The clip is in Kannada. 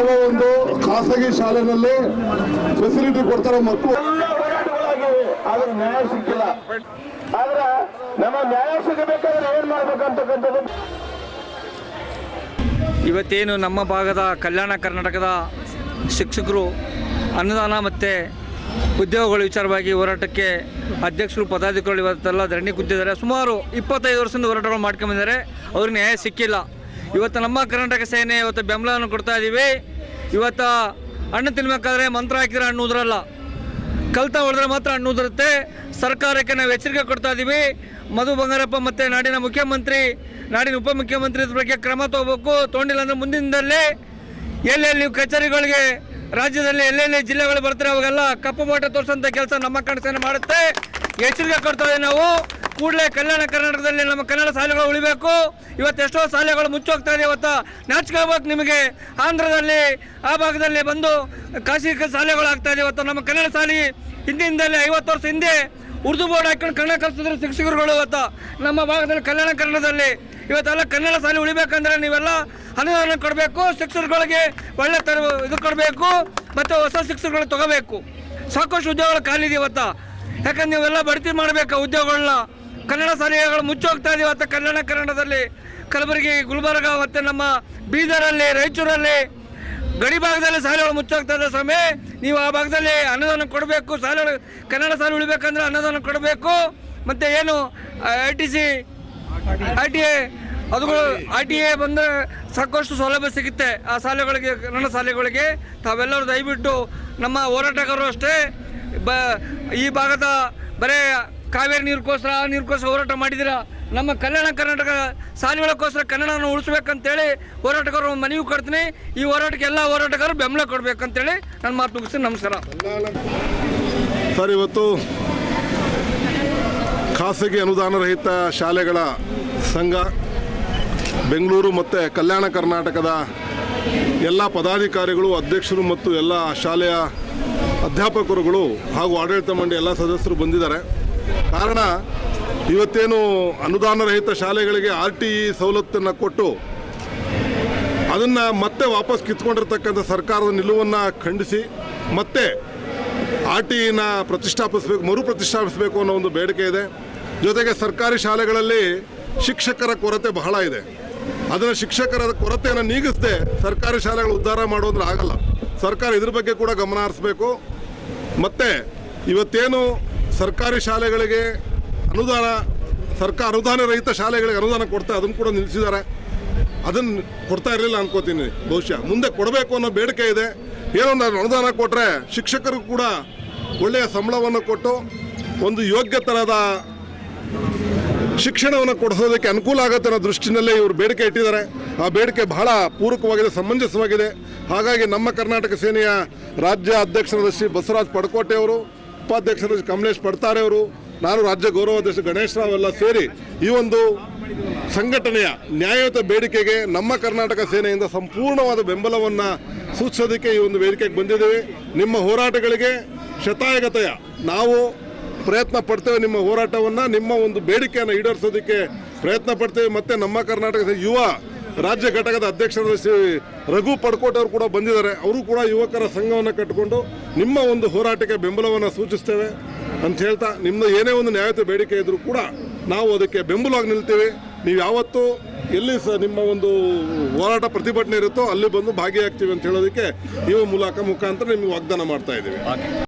ಯಾವ ಒಂದು ಖಾಸಗಿ ಶಾಲೆನಲ್ಲಿ ಫೆಸಿಲಿಟಿ ಕೊಡ್ತಾರೋ ಮಕ್ಕಳು. ಆದ್ರೆ ನ್ಯಾಯ ಸಿಕ್ಕಿಲ್ಲ. ಆದ್ರೆ ನಮ್ಮ ನ್ಯಾಯ ಸಿಗಬೇಕಾದ್ರೆ ಏನ್ ಮಾಡ್ಬೇಕಂತಕ್ಕಂಥದ್ದು? ಇವತ್ತೇನು ನಮ್ಮ ಭಾಗದ ಕಲ್ಯಾಣ ಕರ್ನಾಟಕದ ಶಿಕ್ಷಕರು ಅನುದಾನ ಮತ್ತು ಉದ್ಯೋಗಗಳ ವಿಚಾರವಾಗಿ ಹೋರಾಟಕ್ಕೆ ಅಧ್ಯಕ್ಷರು ಪದಾಧಿಕಾರಿಗಳು ಇವತ್ತೆಲ್ಲ ಧರಣಿ ಕೂತಿದ್ದಾರೆ. ಸುಮಾರು ಇಪ್ಪತ್ತೈದು ವರ್ಷದಿಂದ ಹೋರಾಟಗಳು ಮಾಡ್ಕೊಂಬಂದಿದ್ದಾರೆ ಅವ್ರಿಗೆ ನ್ಯಾಯ ಸಿಕ್ಕಿಲ್ಲ. ಇವತ್ತು ನಮ್ಮ ಕರ್ನಾಟಕ ಸೇನೆ ಇವತ್ತು ಬೆಂಬಲವನ್ನು ಕೊಡ್ತಾ ಇದ್ದೀವಿ ಇವತ್ತು ಹಣ್ಣು ತಿನ್ಬೇಕಾದ್ರೆ ಮಂತ್ರ ಹಾಕಿದ್ರೆ ಹಣ್ಣು ಉದುರಲ್ಲ. ಕಲ್ತ ಹೊಡೆದ್ರೆ ಮಾತ್ರ ಹಣ್ಣು ಉದುರುತ್ತೆ. ಸರ್ಕಾರಕ್ಕೆ ನಾವು ಎಚ್ಚರಿಕೆ ಕೊಡ್ತಾ ಇದ್ದೀವಿ ಮಧು ಬಂಗಾರಪ್ಪ ಮತ್ತು ನಾಡಿನ ಮುಖ್ಯಮಂತ್ರಿ, ನಾಡಿನ ಉಪಮುಖ್ಯಮಂತ್ರಿ ಇದ್ರ ಬಗ್ಗೆ ಕ್ರಮ ತಗೋಬೇಕು. ತೊಗೊಂಡಿಲ್ಲ ಅಂದರೆ ಮುಂದಿನದಲ್ಲಿ ಎಲ್ಲೆಲ್ಲಿ ನೀವು ಕಚೇರಿಗಳಿಗೆ, ರಾಜ್ಯದಲ್ಲಿ ಎಲ್ಲೆಲ್ಲಿ ಜಿಲ್ಲೆಗಳು ಬರ್ತಾರೆ ಅವಾಗೆಲ್ಲ ಕಪ್ಪು ಬಾಟ ತೋರಿಸೋಂಥ ಕೆಲಸ ನಮ್ಮ ಕನಸನ್ನು ಮಾಡುತ್ತೆ. ಎಚ್ಚರಿಕೆ ಕೊಡ್ತಾ ನಾವು. ಕೂಡಲೇ ಕಲ್ಯಾಣ ಕರ್ನಾಟಕದಲ್ಲಿ ನಮ್ಮ ಕನ್ನಡ ಶಾಲೆಗಳು ಉಳಿಬೇಕು. ಇವತ್ತು ಎಷ್ಟೋ ಶಾಲೆಗಳು ಮುಚ್ಚೋಗ್ತಾ ಇದೆ ಇವತ್ತು. ನಾಚಿಕೋಬೇಕು ನಿಮಗೆ ಆಂಧ್ರದಲ್ಲಿ, ಆ ಭಾಗದಲ್ಲಿ ಬಂದು ಖಾಸಗಿ ಶಾಲೆಗಳು ಆಗ್ತಾ ಇದೆ. ಇವತ್ತು ನಮ್ಮ ಕನ್ನಡ ಶಾಲೆ ಹಿಂದಿನಿಂದಲೇ ಐವತ್ತು ವರ್ಷ ಹಿಂದೆ ಉರ್ದು ಬೋರ್ಡ್ ಹಾಕೊಂಡು ಕನ್ನಡ ಕಲಿಸಿದ್ರು ಶಿಕ್ಷಕರುಗಳು ಇವತ್ತು. ನಮ್ಮ ಭಾಗದಲ್ಲಿ ಕಲ್ಯಾಣ ಕನ್ನಡದಲ್ಲಿ ಇವತ್ತೆಲ್ಲ ಕನ್ನಡ ಶಾಲೆ ಉಳಿಬೇಕಂದ್ರೆ ನೀವೆಲ್ಲ ಅನುದಾನ ಕೊಡಬೇಕು, ಶಿಕ್ಷಕರುಗಳಿಗೆ ಒಳ್ಳೆ ತರ ಇದು ಕೊಡಬೇಕು, ಮತ್ತು ಹೊಸ ಶಿಕ್ಷಕರು ತಗೋಬೇಕು. ಸಾಕಷ್ಟು ಉದ್ಯೋಗಗಳು ಖಾಲಿದೆ ಇವತ್ತು. ಯಾಕಂದ್ರೆ ನೀವೆಲ್ಲ ಬಡ್ತಿ ಮಾಡಬೇಕು ಉದ್ಯೋಗಗಳನ್ನ? ಕನ್ನಡ ಶಾಲೆಗಳು ಮುಚ್ಚೋಗ್ತಾ ಇದೆ ಇವತ್ತು ಕನ್ನಡ ಕನ್ನಡದಲ್ಲಿ. ಕಲಬುರಗಿ, ಗುಲ್ಬರ್ಗ ಮತ್ತು ನಮ್ಮ ಬೀದರಲ್ಲಿ, ರಾಯಚೂರಲ್ಲಿ ಗಡಿ ಭಾಗದಲ್ಲಿ ಶಾಲೆಗಳು ಮುಚ್ಚೋಗ್ತಾ ಇದೆ ಸ್ವಾಮಿ. ನೀವು ಆ ಭಾಗದಲ್ಲಿ ಅನುದಾನ ಕೊಡಬೇಕು ಶಾಲೆಗಳು ಕನ್ನಡ ಶಾಲೆ ಉಳಿಬೇಕಂದ್ರೆ ಅನುದಾನ ಕೊಡಬೇಕು. ಮತ್ತು ಏನು I T C I T A ಅದುಗಳು I T A ಬಂದರೆ ಸಾಕಷ್ಟು ಸೌಲಭ್ಯ ಸಿಗುತ್ತೆ ಆ ಶಾಲೆಗಳಿಗೆ ಕನ್ನಡ ಶಾಲೆಗಳಿಗೆ ತಾವೆಲ್ಲರೂ ದಯವಿಟ್ಟು ನಮ್ಮ ಹೋರಾಟಗಾರರು ಅಷ್ಟೇ. ಬ, ಈ ಭಾಗದ ಬರೇ ಕಾವೇರಿ ನೀರಿಗೋಸ್ಕರ, ಆ ನೀರಿಗೋಸ್ಕರ ಹೋರಾಟ ಮಾಡಿದಿರ ನಮ್ಮ ಕಲ್ಯಾಣ ಕರ್ನಾಟಕ ಸಾಲಿಗಳಕ್ಕೋಸ್ಕರ ಕನ್ನಡನ ಉಳಿಸ್ಬೇಕಂತೇಳಿ ಹೋರಾಟಗಾರರು ಮನವಿ ಕೊಡ್ತೀನಿ. ಈ ಹೋರಾಟಕ್ಕೆ ಎಲ್ಲ ಹೋರಾಟಗಾರರು ಬೆಂಬಲ ಕೊಡಬೇಕಂತೇಳಿ ನನ್ನ ಮಾತು ಮುಗಿಸ್ತೀನಿ. ನಮಸ್ಕಾರ. ಸರ್, ಇವತ್ತು ಖಾಸಗಿ ಅನುದಾನ ರಹಿತ ಶಾಲೆಗಳ ಸಂಘ ಬೆಂಗಳೂರು ಮತ್ತು ಕಲ್ಯಾಣ ಕರ್ನಾಟಕದ ಎಲ್ಲ ಪದಾಧಿಕಾರಿಗಳು, ಅಧ್ಯಕ್ಷರು ಮತ್ತು ಎಲ್ಲ ಶಾಲೆಯ ಅಧ್ಯಾಪಕರುಗಳು ಹಾಗೂ ಆಡಳಿತ ಮಂಡಳಿ ಎಲ್ಲ ಸದಸ್ಯರು ಬಂದಿದ್ದಾರೆ. ಕಾರಣ, ಇವತ್ತೇನು ಅನುದಾನರಹಿತ ಶಾಲೆಗಳಿಗೆ ಆರ್ ಟಿ ಇ ಸವಲತ್ತನ್ನು ಕೊಟ್ಟು ಅದನ್ನು ಮತ್ತೆ ವಾಪಸ್ ಕಿತ್ಕೊಂಡಿರ್ತಕ್ಕಂಥ ಸರ್ಕಾರದ ನಿಲುವನ್ನು ಖಂಡಿಸಿ, ಮತ್ತೆ ಆರ್ ಟಿ ಇನ ಪ್ರತಿಷ್ಠಾಪಿಸಬೇಕು, ಮರು ಪ್ರತಿಷ್ಠಾಪಿಸಬೇಕು ಅನ್ನೋ ಒಂದು ಬೇಡಿಕೆ ಇದೆ. ಜೊತೆಗೆ ಸರ್ಕಾರಿ ಶಾಲೆಗಳಲ್ಲಿ ಶಿಕ್ಷಕರ ಕೊರತೆ ಬಹಳ ಇದೆ. ಅದನ್ನು ಶಿಕ್ಷಕರ ಕೊರತೆಯನ್ನು ನೀಗಿಸದೆ ಸರ್ಕಾರಿ ಶಾಲೆಗಳು ಉದ್ಧಾರ ಮಾಡೋದ್ರೆ ಆಗಲ್ಲ. ಸರ್ಕಾರ ಇದ್ರ ಬಗ್ಗೆ ಕೂಡ ಗಮನ ಹರಿಸಬೇಕು. ಮತ್ತು ಇವತ್ತೇನು ಸರ್ಕಾರಿ ಶಾಲೆಗಳಿಗೆ ಅನುದಾನ ಸರ್ಕಾರ ಅನುದಾನ ರಹಿತ ಶಾಲೆಗಳಿಗೆ ಅನುದಾನ ಕೊಡ್ತಾ ಅದನ್ನು ಕೂಡ ನಿಲ್ಲಿಸಿದ್ದಾರೆ. ಅದನ್ನು ಕೊಡ್ತಾ ಇರಲಿಲ್ಲ ಅನ್ಕೋತೀನಿ ಬಹುಶಃ. ಮುಂದೆ ಕೊಡಬೇಕು ಅನ್ನೋ ಬೇಡಿಕೆ ಇದೆ. ಏನೋ ಒಂದು ಅನುದಾನ ಕೊಟ್ಟರೆ ಶಿಕ್ಷಕರು ಕೂಡ ಒಳ್ಳೆಯ ಸಂಬಳವನ್ನು ಕೊಟ್ಟು ಒಂದು ಯೋಗ್ಯ ಥರದ ಶಿಕ್ಷಣವನ್ನು ಕೊಡಿಸೋದಕ್ಕೆ ಅನುಕೂಲ ಆಗುತ್ತೆ ಅನ್ನೋ ದೃಷ್ಟಿನಲ್ಲೇ ಇವರು ಬೇಡಿಕೆ ಇಟ್ಟಿದ್ದಾರೆ. ಆ ಬೇಡಿಕೆ ಬಹಳ ಪೂರಕವಾಗಿದೆ, ಸಮಂಜಸವಾಗಿದೆ. ಹಾಗಾಗಿ ನಮ್ಮ ಕರ್ನಾಟಕ ಸೇನೆಯ ರಾಜ್ಯ ಅಧ್ಯಕ್ಷರಾದ ಶ್ರೀ ಬಸವರಾಜ್ ಪಡ್ಕೋಟೆ ಅವರು ಉಪಾಧ್ಯಕ್ಷರಾದ ಕಮಲೇಶ್ ಪಡ್ತಾರೆ ಅವರು, ನಾನು ರಾಜ್ಯ ಗೌರವಾಧ್ಯಕ್ಷ ಗಣೇಶ್ ರಾವ್ ಎಲ್ಲ ಸೇರಿ ಈ ಒಂದು ಸಂಘಟನೆಯ ನ್ಯಾಯಯುತ ಬೇಡಿಕೆಗೆ ನಮ್ಮ ಕರ್ನಾಟಕ ಸೇನೆಯಿಂದ ಸಂಪೂರ್ಣವಾದ ಬೆಂಬಲವನ್ನು ಸೂಚಿಸೋದಕ್ಕೆ ಈ ಒಂದು ವೇದಿಕೆಗೆ ಬಂದಿದ್ದೇವೆ. ನಿಮ್ಮ ಹೋರಾಟಗಳಿಗೆ ಶತಾಯಗತೆಯ ನಾವು ಪ್ರಯತ್ನ ಪಡ್ತೇವೆ ನಿಮ್ಮ ಹೋರಾಟವನ್ನು, ನಿಮ್ಮ ಒಂದು ಬೇಡಿಕೆಯನ್ನು ಈಡೇರಿಸೋದಕ್ಕೆ ಪ್ರಯತ್ನ ಪಡ್ತೇವೆ. ಮತ್ತು ನಮ್ಮ ಕರ್ನಾಟಕದ ಯುವ ರಾಜ್ಯ ಘಟಕದ ಅಧ್ಯಕ್ಷರಾದ ಶ್ರೀ ರಘು ಪಡ್ಕೋಟ್ ಅವರು ಕೂಡ ಬಂದಿದ್ದಾರೆ. ಅವರು ಕೂಡ ಯುವಕರ ಸಂಘವನ್ನು ಕಟ್ಟಿಕೊಂಡು ನಿಮ್ಮ ಒಂದು ಹೋರಾಟಕ್ಕೆ ಬೆಂಬಲವನ್ನು ಸೂಚಿಸ್ತೇವೆ ಅಂತ ಹೇಳ್ತಾ ನಿಮ್ಮ ಏನೇ ಒಂದು ನ್ಯಾಯತೆ ಬೇಡಿಕೆ ಇದ್ದರೂ ಕೂಡ ನಾವು ಅದಕ್ಕೆ ಬೆಂಬಲವಾಗಿ ನಿಲ್ತೇವೆ. ನೀವು ಯಾವತ್ತೂ ಎಲ್ಲಿ ಸಹ ನಿಮ್ಮ ಒಂದು ಹೋರಾಟ ಪ್ರತಿಭಟನೆ ಇರುತ್ತೋ ಅಲ್ಲಿ ಬಂದು ಭಾಗಿಯಾಗ್ತೀವಿ ಅಂತ ಹೇಳೋದಕ್ಕೆ ಈ ಮೂಲಕ ಮುಖಾಂತರ ನಿಮಗೆ ವಾಗ್ದಾನ ಮಾಡ್ತಾ ಇದ್ದೀವಿ.